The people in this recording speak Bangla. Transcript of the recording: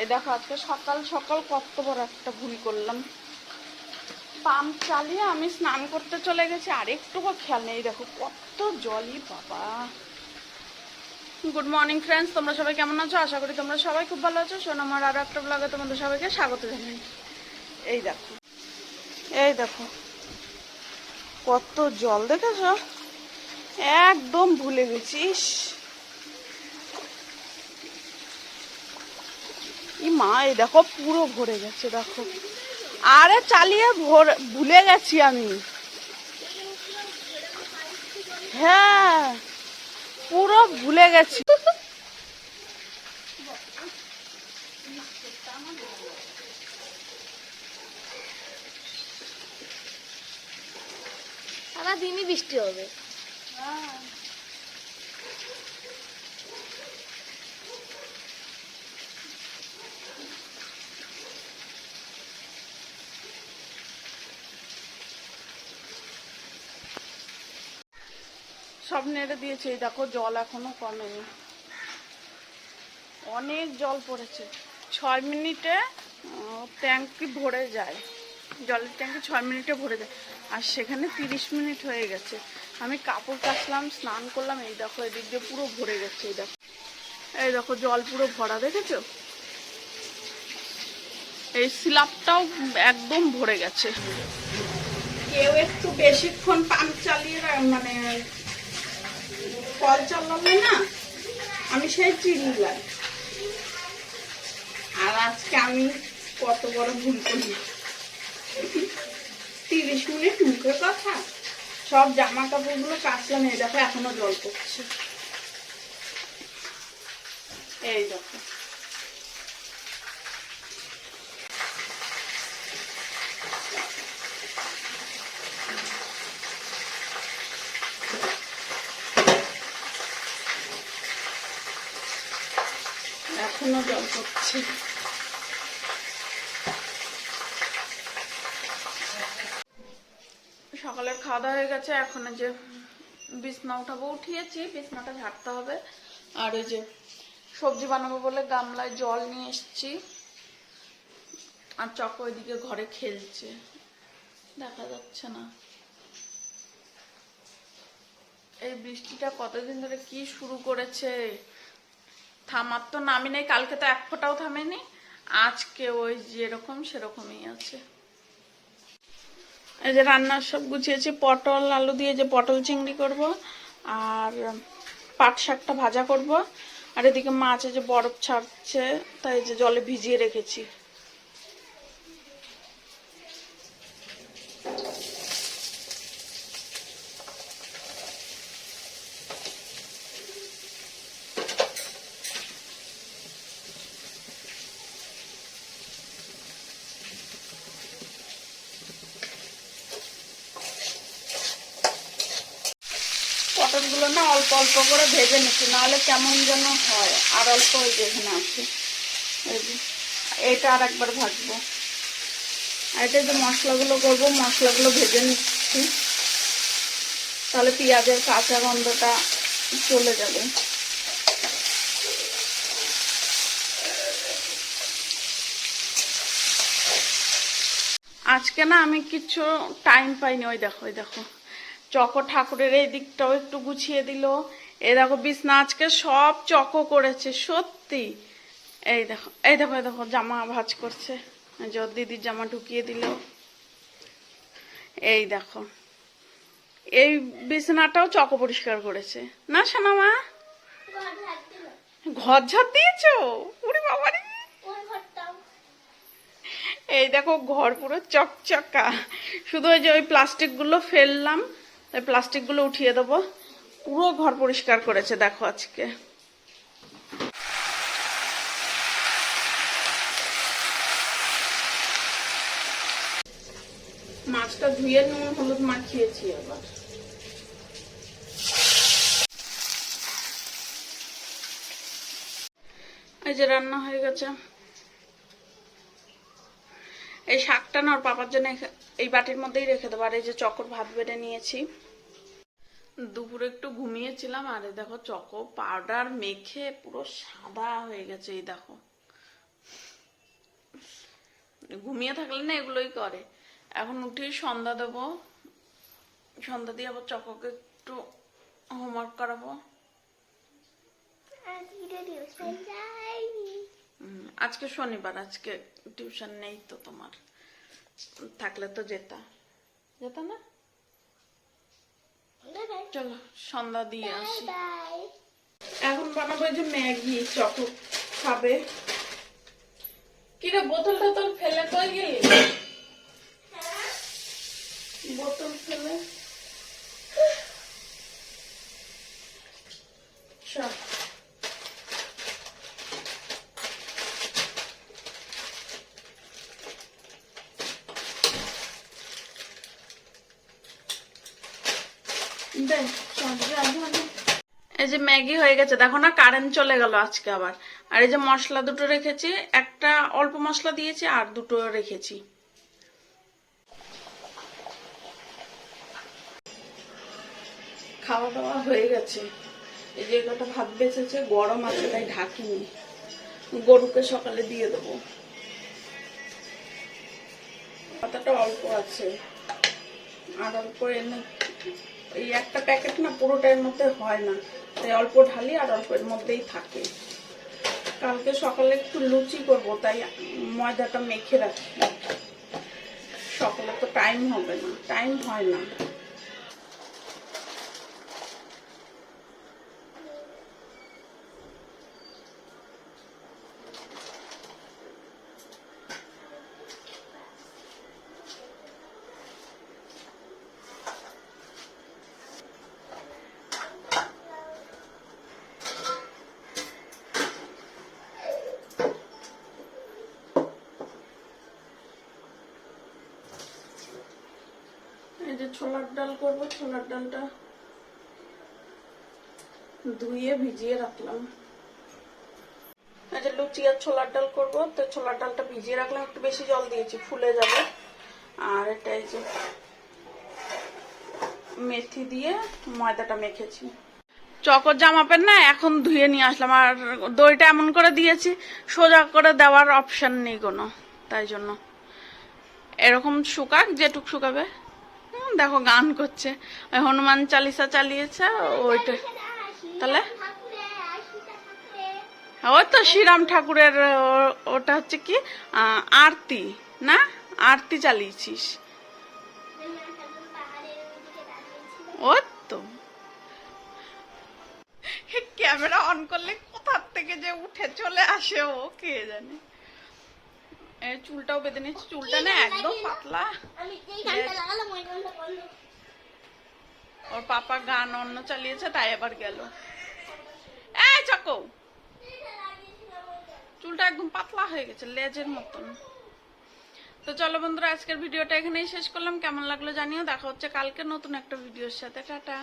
এই দেখো আজকে সকাল সকাল কত বড় একটা ভুল করলাম। পাম্প চালিয়ে আমি স্নান করতে চলে গেছি আর একটুকু খেয়াল নেই। দেখো কত জলই, বাবা। গুড মর্নিং ফ্রেন্ডস তোমরা সবাই কেমন আছো? আশা করি তোমরা সবাই খুব ভালো আছো। শোনো, আমার আরও একটা ব্লগে তোমাদের সবাইকে স্বাগত জানাই। এই দেখো এই দেখো, কত জল, দেখেছ? একদম ভুলে গেছিস ই মা এই দেখো পুরো ভরে গেছে দেখো। আরে চালিয়ে ভর ভুলে গেছি আমি। হ্যাঁ পুরো ভুলে গেছি। সারাদিনই বৃষ্টি হবে। সব নেড়ে দিয়েছে। এই দেখো, জল এখনও কমেনি। অনেক জল পড়েছে। ছয় মিনিটে ট্যাঙ্কি ভরে যায়। জলের ট্যাঙ্কি ছয় মিনিটে ভরে যায়। আর সেখানে তিরিশ মিনিট হয়ে গেছে। আমি কাপড় কাচলাম, স্নান করলাম। এই দেখো, এদিক দিয়ে পুরো ভরে গেছে, এই দেখো। এই দেখো, জল পুরো ভরা, দেখেছ? এই স্ল্যাবটাও একদম ভরে গেছে। কেউ একটু বেশিক্ষণ পাম্প চালিয়ে মানে কল চলবে না, আমি সেই চিল্লাই আর আজকে আমি কত বড় ভুল করি। তিরিশ মিনিট মুখের কথা, সব জামা কাপড়গুলো কাচলাম এই দেখো এখনও জল পড়ছে। এই দেখো। এখনও জল পড়ছে। সকালের খাওয়া দাওয়া হয়ে গেছে, এখন যে বিছনা উঠাবো, উঠিয়েছি, বিছনাটা ঝাড়তে হবে। আর ওই যে সবজি বানাবো বলে গামলায় জল নিয়ে এসেছি। আর চক ওইদিকে ঘরে খেলছে। দেখা যাচ্ছে না। এই বৃষ্টিটা কতদিন ধরে কি শুরু করেছে? থামার তো নামি নেই, কালকে তো এক ফোটাও থামেনি। আজকে ওই যেরকম সেরকমই আছে। এই যে রান্নার সব গুছিয়েছি, পটল, আলু দিয়ে যে পটল চিংড়ি করব, আর পাট শাকটা ভাজা করব। আর এদিকে মাছে যে বরফ ছাড়ছে, তাই যে জলে ভিজিয়ে রেখেছি। পটলগুলো না অল্প অল্প করে ভেজে নিচ্ছি, নাহলে কেমন যেন হয়। আর অল্প ওই যে এখানে আছে এটা আর একবার ভাজবো। এটা যে মশলাগুলো করব, মশলাগুলো ভেজে নিচ্ছি। তাহলে পেঁয়াজের কাঁচা গন্ধটা চলে যাবে। আজকে না আমি কিছু টাইম পাইনি, ওই দেখো ওই দেখো। চকো ঠাকুরের এই দিকটাও একটু গুছিয়ে দিল। এই দেখো বিছনা আজকে সব চকো করেছে, সত্যি। এই দেখো এই দেখো এই দেখো, জামা ভাজ করছে। ওর দিদির জামা ঢুকিয়ে দিল। এই দেখো, এই বিছানাটাও চকো পরিষ্কার করেছে। না সোনা মা ঘর ঝাড় দিয়েছ? উড়ি বাবারি! এই দেখো, ঘর পুরো চকচকা। শুধু ওই যে ওই প্লাস্টিকগুলো ফেললাম। ওই প্লাস্টিকগুলো উঠিয়ে দেবো। পুরো ঘর পরিষ্কার করেছে, দেখো আজকে। মাছটা ধুয়ে নুন, হলুদ মাখিয়েছি আবার। এই যে রান্না হয়ে গেছে। এই শাকটা না ওর পাপার জন্য এই বাটির মধ্যেই রেখে দেবো। আর এই যে চকর ভাত বেড়ে নিয়েছি। দুপুরে একটু ঘুমিয়েছিলাম আর এই দেখো চকো পাউডার মেখে পুরো সাদা হয়ে গেছে এই দেখো। ঘুমিয়ে থাকলে না এগুলোই করে। এখন উঠে সন্ধ্যা দেবো। সন্ধ্যা দিয়ে আবার চককে একটু হোমওয়ার্ক করাবো। আজকে শনিবার আজকে টিউশন নেই তো তোমার। থাকলে তো যেতা। যেতা না? চলো সন্ধ্যা দিয়ে আসি। এখন বানাবো এই যে ম্যাগি চক খাবে। কিরে বোতলটা তোর ফেলে কই গেলি? বোতল ফেলে চল দে, চল, যা, যা, যা। এই যে ম্যাগি হয়ে গেছে, দেখো না কারেন্ট চলে গেল আজকে আবার। আর এই যে মশলা দুটো রেখেছি, একটা অল্প মশলা দিয়েছি আর দুটো রেখেছি। খাওয়া দাওয়া হয়ে গেছে। এই যে কটা ভাত বেঁচেছে, গরম আছে, তাই ঢাকিনি। গরুকে সকালে দিয়ে দেবো। পাতাটা অল্প আছে। আর অল্প এনে এই একটা প্যাকেট না পুরোটার মধ্যে হয় না। তাই অল্প ঢালি আর অল্পের মধ্যেই থাকে। কালকে সকালে একটু লুচি করব, তাই ময়দাটা মেখে রাখি। সকালে তো টাইম হবে না টাইম হয় না। এই যে ছোলার ডাল করব, ছোলার ডালটা ধুয়ে ভিজিয়ে রাখলাম। এই যে লুচি আর ছোলার ডাল করব, তো ছোলার ডালটা ভিজিয়ে রাখলাম, একটু বেশি জল দিয়েছি, ফুলে যাবে। আর এটা এই যে মেথি দিয়ে ময়দাটা মেখেছি। চকর জামা প্যান্ট না, এখন ধুয়ে নিয়ে আসলাম, আর দইটা এমন করে দিয়েছি, সোজা করে দেওয়ার অপশান নেই কোনো, তাই জন্য। এরকম শুকাক, যেটুক শুকাবে। দেখো, গান করছে। হনুমান চালিসা চালিয়েছে, ওইটা। তাহলে? ওই তো শ্রীরাম ঠাকুরের ওটা হচ্ছে কি? আরতি, না? আরতি চালিয়েছিস। ও তো। ক্যামেরা অন করলে কোথার থেকে যে উঠে চলে আসে ও, কে জানে? চুলটাও বেঁধে নিচ্ছি চুলটা না একদম পাতলা। ওর পাপা গান অন্য চালিয়েছে তাই আবার গেল। এই চকো! চুলটা একদম পাতলা হয়ে গেছে লেজের মতন। তো চলো বন্ধুরা আজকের ভিডিওটা এখানেই শেষ করলাম। কেমন লাগল জানিও। দেখা হচ্ছে কালকে নতুন একটা ভিডিওর সাথে। টাটা।